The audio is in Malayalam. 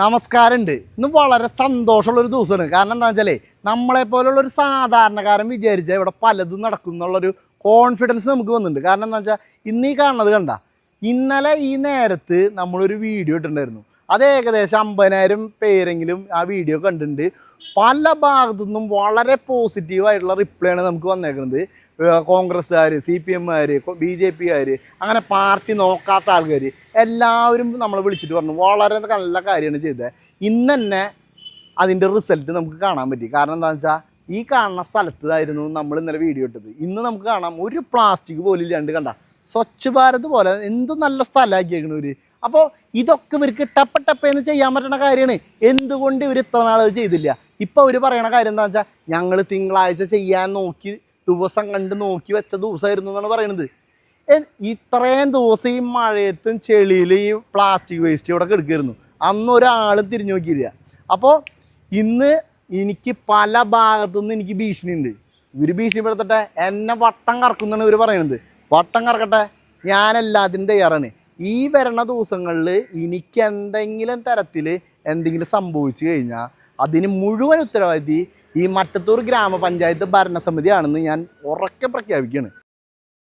നമസ്കാരമുണ്ട്. ഇന്ന് വളരെ സന്തോഷമുള്ളൊരു ദിവസമാണ്. കാരണം എന്താ നമ്മളെ പോലുള്ള ഒരു സാധാരണക്കാരൻ വിചാരിച്ചാൽ ഇവിടെ പലതും നടക്കും എന്നുള്ളൊരു കോൺഫിഡൻസ് നമുക്ക് വന്നിട്ടുണ്ട്. കാരണം എന്താ വെച്ചാൽ ഇന്ന് ഈ കാണുന്നത് കണ്ട ഇന്നലെ ഈ നേരത്ത് നമ്മളൊരു വീഡിയോ ഇട്ടിട്ടുണ്ടായിരുന്നു. അത് ഏകദേശം അമ്പതിനായിരം പേരെങ്കിലും ആ വീഡിയോ കണ്ടിട്ടുണ്ട്. പല ഭാഗത്തു നിന്നും വളരെ പോസിറ്റീവായിട്ടുള്ള റിപ്ലൈ ആണ് നമുക്ക് വന്നേക്കുന്നത് കോൺഗ്രസ്സുകാർ സി പി എമ്മുകാർ ബി ജെ പിക്കാർ അങ്ങനെ പാർട്ടി നോക്കാത്ത ആൾക്കാർ എല്ലാവരും നമ്മളെ വിളിച്ചിട്ട് പറഞ്ഞു. വളരെ നല്ല കാര്യമാണ് ചെയ്തത്. ഇന്ന് തന്നെ അതിന്റെ റിസൾട്ട് നമുക്ക് കാണാൻ പറ്റി. കാരണം എന്താണെന്ന് വെച്ചാൽ ഈ കാണുന്ന സ്ഥലത്തായിരുന്നു നമ്മൾ ഇന്നലെ വീഡിയോ ഇട്ടത്. ഇന്ന് നമുക്ക് കാണാം. ഒരു പ്ലാസ്റ്റിക് പോലും ഇല്ലാണ്ട് കണ്ട. സ്വച്ഛ് ഭാരത് പോലെ എന്ത് നല്ല സ്ഥലമാക്കിയേക്കണ ഇവർ അപ്പോൾ ഇതൊക്കെ ഇവർക്ക് ടപ്പ ടപ്പേന്ന് ചെയ്യാൻ പറ്റുന്ന കാര്യമാണ്. എന്തുകൊണ്ട് ഇവർ ഇത്ര നാൾ ചെയ്തില്ല? ഇപ്പോൾ അവർ പറയണ കാര്യം എന്താ വെച്ചാൽ ഞങ്ങൾ തിങ്കളാഴ്ച ചെയ്യാൻ നോക്കി ദിവസം കണ്ട് നോക്കി വെച്ച ദിവസമായിരുന്നു എന്നാണ് പറയണത്. ഇത്രയും ദിവസം ഈ മഴയത്തും ചെളിയിൽ ഈ പ്ലാസ്റ്റിക് വേസ്റ്റ് ഇവിടെ കിടക്കായിരുന്നു അന്ന് ഒരാളും തിരിഞ്ഞു നോക്കിയില്ല. അപ്പോൾ ഇന്ന് എനിക്ക് പല ഭാഗത്തുനിന്ന് എനിക്ക് ഭീഷണിയുണ്ട്. ഇവർ ഭീഷണിപ്പെടുത്തട്ടെ എന്നെ വട്ടം കറക്കുന്നാണ് ഇവർ പറയണത്. വട്ടം കറക്കട്ടെ ഞാനെല്ലാത്തിനും തയ്യാറാണ്. ഈ വരണ ദിവസങ്ങളിൽ എനിക്ക് എന്തെങ്കിലും തരത്തിൽ എന്തെങ്കിലും സംഭവിച്ചു കഴിഞ്ഞാൽ അതിന് മുഴുവൻ ഉത്തരവാദി ഈ മട്ടത്തൂർ ഗ്രാമപഞ്ചായത്ത് ഭരണസമിതിയാണെന്ന് ഞാൻ ഉറക്കെ പ്രഖ്യാപിക്കുകയാണ്